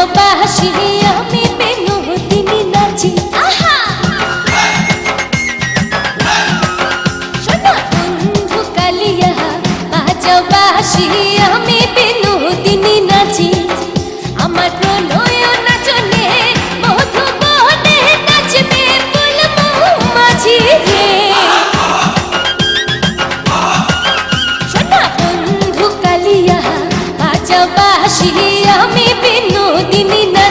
ভালোবাসি আমি বিনোদিনী নাচি। আহা! শোনো বন্ধু কালিয়া, ভালোবাসি আমি বিনোদিনী নাচি। আমার প্রণয় নাচনে, মধু বনে নাচবে ফুল মাঝি রে। শোনো বন্ধু কালিয়া, ভালোবাসি আমি বিনোদিনী 你难。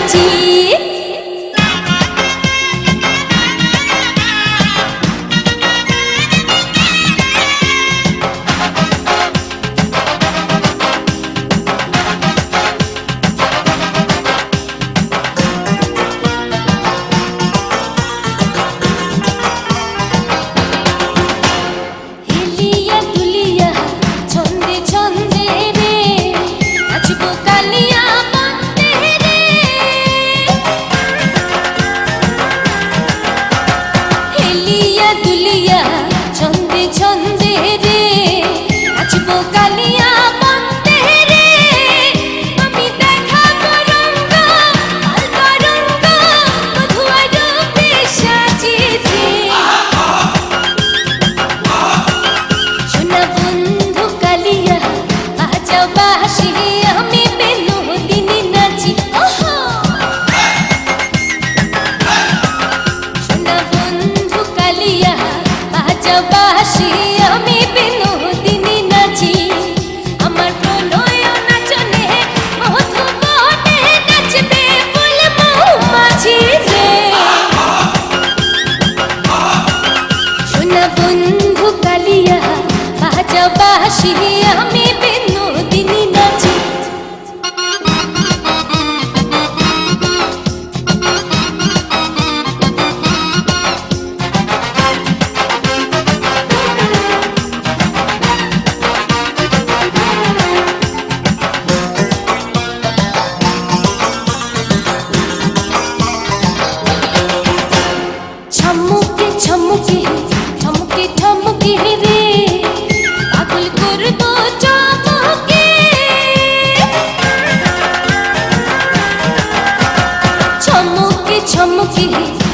ভালোবাসি আমি বিনোদিনী নাচি। ছমুকে ছমুকে ঠমকে ঠমকে রে। চমকিলি